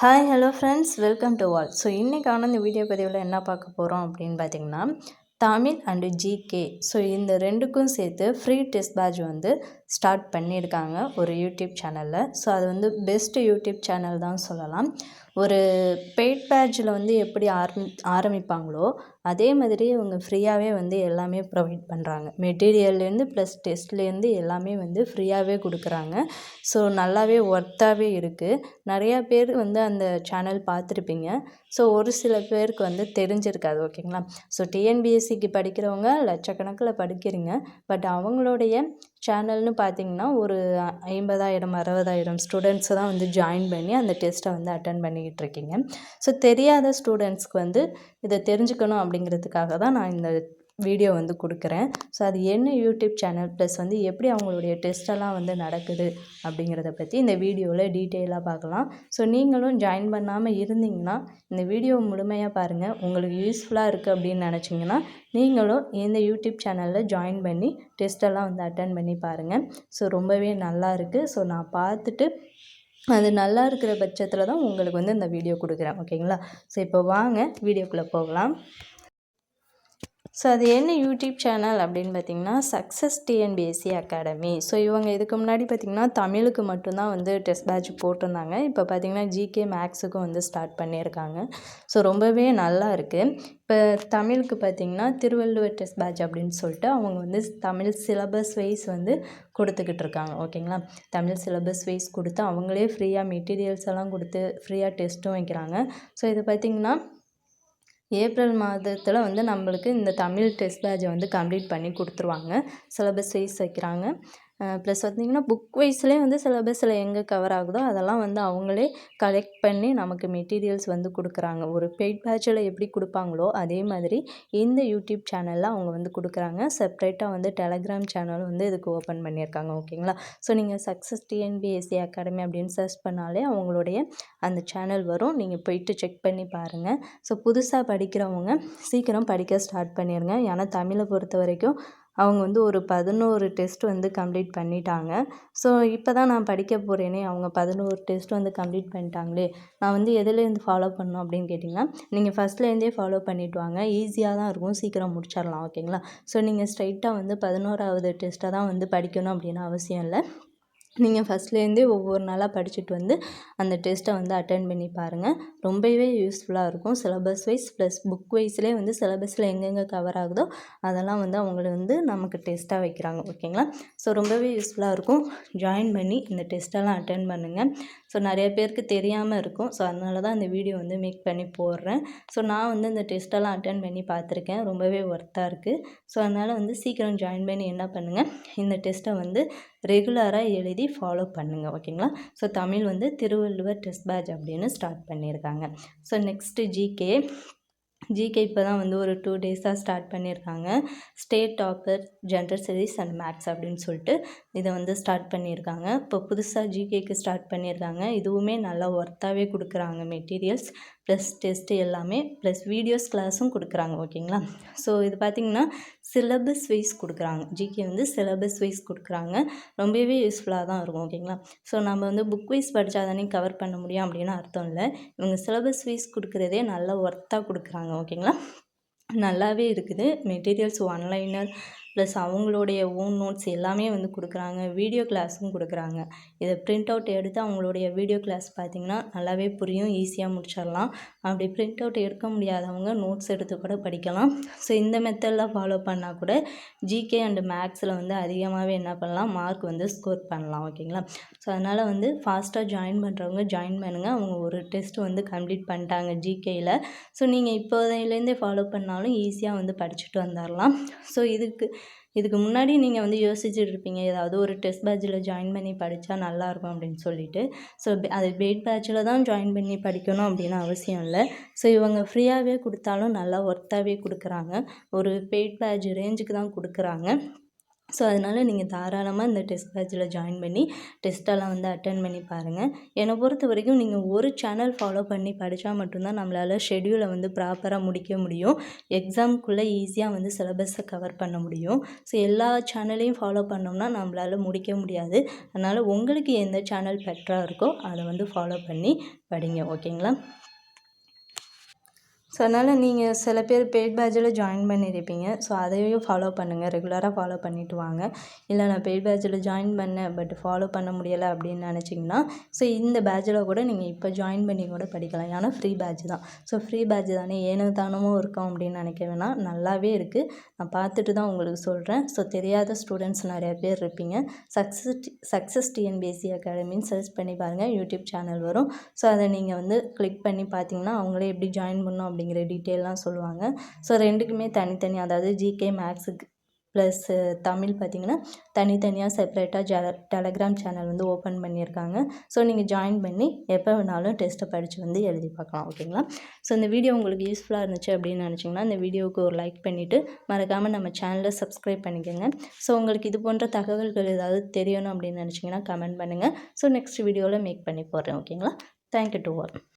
Hi hello friends welcome to all so இன்றைக்கான இந்த video பதிவில் என்ன பார்க்க போகிறோம் அப்படின்னு பார்த்தீங்கன்னா தமிழ் அண்டு ஜிகே ஸோ இந்த ரெண்டுக்கும் சேர்த்து ஃப்ரீ டெஸ்ட் பேட்ச் வந்து ஸ்டார்ட் பண்ணியிருக்காங்க ஒரு யூடியூப் சேனலில். ஸோ அது வந்து பெஸ்ட்டு யூடியூப் சேனல் தான் சொல்லலாம். ஒரு பெய்ட் பேட்சில் வந்து எப்படி ஆரம்பி ஆரம்பிப்பாங்களோ அதே மாதிரி இவங்க ஃப்ரீயாகவே வந்து எல்லாமே ப்ரொவைட் பண்ணுறாங்க மெட்டீரியல்லேருந்து ப்ளஸ் டெஸ்ட்லேருந்து எல்லாமே வந்து ஃப்ரீயாகவே கொடுக்குறாங்க. ஸோ நல்லாவே ஒர்த்தாகவே இருக்குது நிறையா பேர் வந்து அந்த சேனல் பார்த்துருப்பீங்க. ஸோ ஒரு சில பேருக்கு வந்து தெரிஞ்சிருக்காது ஓகேங்களா ஸோ டிஎன்பிஎஸ்சிக்கு படிக்கிறவங்க லட்சக்கணக்கில் படிக்கிறீங்க. பட் அவங்களுடைய சேனல்னு பார்த்தீங்கன்னா ஒரு ஐம்பதாயிரம் அறுபதாயிரம் ஸ்டூடெண்ட்ஸை தான் வந்து ஜாயின் பண்ணி அந்த டெஸ்ட்டை வந்து அட்டன் பண்ணிக்கிட்டு இருக்கீங்க. ஸோ தெரியாத ஸ்டூடெண்ட்ஸ்க்கு வந்து இதை தெரிஞ்சுக்கணும் அப்படிங்கிறதுக்காக தான் நான் இந்த வீடியோ வந்து கொடுக்குறேன். ஸோ அது என்ன யூடியூப் சேனல் ப்ளஸ் வந்து எப்படி அவங்களுடைய டெஸ்ட்டெல்லாம் வந்து நடக்குது அப்படிங்கிறத பற்றி இந்த வீடியோவில் டீட்டெயிலாக பார்க்கலாம். ஸோ நீங்களும் ஜாயின் பண்ணாமல் இருந்தீங்கன்னா இந்த வீடியோ முழுமையாக பாருங்கள் உங்களுக்கு யூஸ்ஃபுல்லாக இருக்குது அப்படின்னு நினச்சிங்கன்னா நீங்களும் இந்த யூடியூப் சேனலில் ஜாயின் பண்ணி டெஸ்ட்டெல்லாம் வந்து அட்டன் பண்ணி பாருங்கள் ஸோ ரொம்பவே நல்லா இருக்குது ஸோ நான் பார்த்துட்டு அது நல்லா இருக்கிற பட்சத்தில் தான் உங்களுக்கு வந்து இந்த வீடியோ கொடுக்குறேன். ஓகேங்களா ஸோ இப்போ வாங்க வீடியோக்குள்ளே போகலாம். ஸோ அது என்ன யூடியூப் சேனல் அப்படின்னு பார்த்தீங்கன்னா சக்ஸஸ் டிஎன்பிஎஸ்சி அகாடமி ஸோ இவங்க இதுக்கு முன்னாடி பார்த்திங்கன்னா தமிழுக்கு மட்டும்தான் வந்து டெஸ்ட் பேட்ச் போட்டிருந்தாங்க. இப்போ பார்த்திங்கன்னா ஜிகே மேக்ஸுக்கும் வந்து ஸ்டார்ட் பண்ணியிருக்காங்க. ஸோ ரொம்பவே நல்லா இருக்குது இப்போ தமிழுக்கு பார்த்திங்கன்னா திருவள்ளுவர் டெஸ்ட் பேட்ச் அப்படின்னு சொல்லிட்டு அவங்க வந்து தமிழ் சிலபஸ் வைஸ் வந்து கொடுத்துக்கிட்டு இருக்காங்க. ஓகேங்களா தமிழ் சிலபஸ் வைஸ் கொடுத்து அவங்களே ஃப்ரீயாக மெட்டீரியல்ஸ் எல்லாம் கொடுத்து ஃப்ரீயாக டெஸ்ட்டும் வைக்கிறாங்க. ஸோ இது பார்த்திங்கன்னா ஏப்ரல் மாதத்தில் வந்து நம்மளுக்கு இந்த தமிழ் டெஸ்ட் பேட்ச்சை வந்து கம்ப்ளீட் பண்ணி கொடுத்துருவாங்க. சிலபஸ் வைஸ் வைக்கிறாங்க. ப்ளஸ் பார்த்திங்கன்னா புக் வைஸ்லேயே வந்து சிலபஸில் எங்கே கவர் ஆகுதோ அதெல்லாம் வந்து அவங்களே கலெக்ட் பண்ணி நமக்கு மெட்டீரியல்ஸ் வந்து கொடுக்குறாங்க. ஒரு பெய்ட் பேட்சில் எப்படி கொடுப்பாங்களோ அதே மாதிரி இந்த யூடியூப் சேனலில் அவங்க வந்து கொடுக்குறாங்க. செப்ரேட்டாக வந்து டெலகிராம் சேனலும் வந்து இதுக்கு ஓப்பன் பண்ணியிருக்காங்க ஓகேங்களா ஸோ நீங்கள் சக்ஸஸ் டிஎன்பிஎஸ்சி அகாடமி அப்படின்னு சர்ச் பண்ணாலே அவங்களுடைய அந்த சேனல் வரும். நீங்கள் போயிட்டு செக் பண்ணி பாருங்கள் ஸோ புதுசாக படிக்கிறவங்க சீக்கிரம் படிக்க ஸ்டார்ட் பண்ணிடுங்க ஏன்னா தமிழை பொறுத்த வரைக்கும் அவங்க வந்து ஒரு பதினோரு டெஸ்ட் வந்து கம்ப்ளீட் பண்ணிட்டாங்க. ஸோ இப்போ தான் நான் படிக்க போகிறேனே அவங்க பதினோரு டெஸ்ட் வந்து கம்ப்ளீட் பண்ணிட்டாங்களே நான் வந்து எதுலேருந்து ஃபாலோ பண்ணணும் அப்படின்னு கேட்டிங்கன்னா நீங்கள் ஃபஸ்ட்லேருந்தே ஃபாலோ பண்ணிவிட்டு வாங்க ஈஸியாக தான் இருக்கும் சீக்கிரம் முடிச்சிடலாம் ஓகேங்களா ஸோ நீங்கள் ஸ்ட்ரைட்டாக வந்து பதினோராவது டெஸ்ட்டை தான் வந்து படிக்கணும் அப்படின்னு அவசியம் இல்லை. நீங்கள் ஃபஸ்ட்லேருந்தே ஒவ்வொரு நாளாக படிச்சுட்டு வந்து அந்த டெஸ்ட்டை வந்து அட்டன் பண்ணி பாருங்கள் ரொம்பவே யூஸ்ஃபுல்லாக இருக்கும். சிலபஸ் வைஸ் ப்ளஸ் புக் வைஸ்லேயே வந்து சிலபஸில் எங்கெங்கே கவர் ஆகுதோ அதெல்லாம் வந்து அவங்கள வந்து நமக்கு டெஸ்ட்டாக வைக்கிறாங்க. ஓகேங்களா ஸோ ரொம்பவே யூஸ்ஃபுல்லாக இருக்கும். ஜாயின் பண்ணி இந்த டெஸ்ட்டெல்லாம் அட்டன் பண்ணுங்கள் ஸோ நிறைய பேருக்கு தெரியாமல் இருக்கும். ஸோ அதனால தான் இந்த வீடியோ வந்து மேக் பண்ணி போடுறேன். ஸோ நான் வந்து இந்த டெஸ்ட்டெல்லாம் அட்டன் பண்ணி பார்த்துருக்கேன். ரொம்பவே ஒர்த்தாக இருக்குது ஸோ அதனால் வந்து சீக்கிரம் ஜாயின் பண்ணி என்ன பண்ணுங்கள் இந்த டெஸ்ட்டை வந்து ரெகுலராக எழுதி ஃபாலோ பண்ணுங்கள் ஓகேங்களா ஸோ தமிழ் வந்து திருவள்ளுவர் டெஸ்ட் பேட்ச் அப்படின்னு ஸ்டார்ட் பண்ணியிருக்காங்க ஸோ நெக்ஸ்ட்டு ஜிகே ஜிகே இப்போ தான் வந்து ஒரு டூ டேஸாக ஸ்டார்ட் பண்ணியிருக்காங்க state topper general studies and maths அப்படின்னு சொல்லிட்டு இதை வந்து ஸ்டார்ட் பண்ணியிருக்காங்க இப்போ புதுசாக ஜிகேக்கு ஸ்டார்ட் பண்ணியிருக்காங்க இதுவுமே நல்லா ஒர்த்தாகவே கொடுக்குறாங்க மெட்டீரியல்ஸ் ப்ளஸ் டெஸ்ட்டு எல்லாமே ப்ளஸ் வீடியோஸ் கிளாஸும் கொடுக்குறாங்க ஓகேங்களா ஸோ இது பார்த்திங்கன்னா சிலபஸ் வைஸ் கொடுக்குறாங்க. ஜிகே வந்து சிலபஸ் வைஸ் கொடுக்குறாங்க. ரொம்பவே யூஸ்ஃபுல்லாக தான் இருக்கும் ஓகேங்களா ஸோ நம்ம வந்து புக் வைஸ் படித்தா தானே கவர் பண்ண முடியும் அப்படின்னு அர்த்தம் இல்லை. இவங்க சிலபஸ் வைஸ் கொடுக்குறதே நல்லா ஒர்த்தாக கொடுக்குறாங்க ஓகேங்களா நல்லாவே இருக்குது. மெட்டீரியல்ஸ் ஒன்லைனர் ப்ளஸ் அவங்களுடைய ஓன் நோட்ஸ் எல்லாமே வந்து கொடுக்குறாங்க வீடியோ கிளாஸும் கொடுக்குறாங்க. இதை ப்ரிண்ட் அவுட் எடுத்து அவங்களுடைய வீடியோ கிளாஸ் பார்த்திங்கன்னா நல்லாவே புரியும் ஈஸியாக முடிச்சிடலாம். அப்படி ப்ரிண்ட் அவுட் எடுக்க முடியாதவங்க நோட்ஸ் எடுத்து கூட படிக்கலாம். ஸோ இந்த மெத்தடில் ஃபாலோ பண்ணால் கூட ஜிகே அண்டு மேக்ஸில் வந்து அதிகமாகவே என்ன பண்ணலாம்? மார்க் வந்து ஸ்கோர் பண்ணலாம் ஓகேங்களா ஸோ அதனால் வந்து ஃபாஸ்ட்டாக ஜாயின் பண்ணுறவங்க ஜாயின் பண்ணுங்கள் அவங்க ஒரு டெஸ்ட் வந்து கம்ப்ளீட் பண்ணிட்டாங்க ஜிகேயில் ஸோ நீங்கள் இப்போதையிலேருந்தே ஃபாலோ பண்ணாலும் ஈஸியாக வந்து படிச்சுட்டு வந்துடலாம். ஸோ இதுக்கு இதுக்கு முன்னாடி நீங்கள் வந்து யோசிச்சுட்டு இருப்பீங்க ஏதாவது ஒரு டெஸ்ட் பேட்சில் ஜாயின் பண்ணி படித்தா நல்லாயிருக்கும் அப்படின்னு சொல்லிட்டு. ஸோ அது பெய்ட் பேட்சில் தான் ஜாயின் பண்ணி படிக்கணும் அப்படின்னு அவசியம் இல்லை. ஸோ இவங்க ஃப்ரீயாகவே கொடுத்தாலும் நல்லா ஒர்த்தாகவே கொடுக்குறாங்க. ஒரு பெய்ட் பேட்ச் ரேஞ்சுக்கு தான் கொடுக்குறாங்க. ஸோ அதனால் நீங்கள் தாராளமாக இந்த டெஸ்ட் பேட்சில் ஜாயின் பண்ணி டெஸ்ட்டெல்லாம் வந்து அட்டன் பண்ணி பாருங்கள் என்னை பொறுத்த வரைக்கும் நீங்கள் ஒரு சேனல் ஃபாலோ பண்ணி படித்தா மட்டும்தான் நம்மளால் ஷெடியூலை வந்து ப்ராப்பராக முடிக்க முடியும். எக்ஸாம்குள்ளே ஈஸியாக வந்து சிலபஸை கவர் பண்ண முடியும். ஸோ எல்லா சேனலையும் ஃபாலோ பண்ணோம்னா நம்மளால் முடிக்க முடியாது. அதனால் உங்களுக்கு எந்த சேனல் பெட்டராக இருக்கோ அதை வந்து ஃபாலோ பண்ணி படிங்க. ஓகேங்களா ஸோ அதனால் நீங்கள் சில பேர் பெய்ட் பேட்சில் ஜாயின் பண்ணியிருப்பீங்க ஸோ அதையும் ஃபாலோ பண்ணுங்கள் ரெகுலராக ஃபாலோ பண்ணிவிட்டு வாங்க. இல்லை நான் பெய்ட் பேட்சில் ஜாயின் பண்ணேன் பட் ஃபாலோ பண்ண முடியலை அப்படின்னு நினச்சிங்கன்னா ஸோ இந்த பேட்சில் கூட நீங்கள் இப்போ ஜாயின் பண்ணி கூட படிக்கலாம். ஏன்னா ஃப்ரீ பேட்ச் தான். ஸோ ஃப்ரீ பேட்ச் தானே. ஏனோ தானமும் இருக்கும் அப்படின்னு நினைக்க வேணாம். நல்லாவே இருக்குது நான் பார்த்துட்டு தான் உங்களுக்கு சொல்கிறேன் ஸோ தெரியாத ஸ்டூடெண்ட்ஸ் நிறையா பேர் இருப்பீங்க. சக்ஸஸ் சக்ஸஸ் டிஎன்பிஎஸ்சி அகாடமின்னு சர்ச் பண்ணி பாருங்கள் யூடியூப் சேனல் வரும். ஸோ அதை நீங்கள் வந்து கிளிக் பண்ணி பார்த்தீங்கன்னா அவங்களே எப்படி ஜாயின் பண்ணணும் அப்படிங்கிற டீட்டெயிலாம் சொல்லுவாங்க. ஸோ ரெண்டுக்குமே தனித்தனி அதாவது ஜிகே மேக்ஸுக்கு ப்ளஸ்ஸு தமிழ் பார்த்திங்கன்னா தனித்தனியாக செப்பரேட்டாக ஜெல டெலகிராம் சேனல் வந்து ஓப்பன் பண்ணியிருக்காங்க. ஸோ நீங்கள் ஜாயின் பண்ணி எப்போ வேணாலும் டெஸ்ட்டை படித்து வந்து எழுதி பார்க்கலாம் ஓகேங்களா ஸோ இந்த வீடியோ உங்களுக்கு யூஸ்ஃபுல்லாக இருந்துச்சு அப்படின்னு நினச்சிங்கன்னா இந்த வீடியோவுக்கு ஒரு லைக் பண்ணிவிட்டு மறக்காமல் நம்ம சேனலை சப்ஸ்கிரைப் பண்ணிக்கோங்க. ஸோ உங்களுக்கு இது போன்ற தகவல்கள் ஏதாவது தெரியணும் அப்படின்னு நினச்சிங்கன்னா கமெண்ட் பண்ணுங்கள் ஸோ நெக்ஸ்ட் வீடியோவில் மேக் பண்ணி போடுறேன் ஓகேங்களா தேங்க்யூ டு ஒர்க்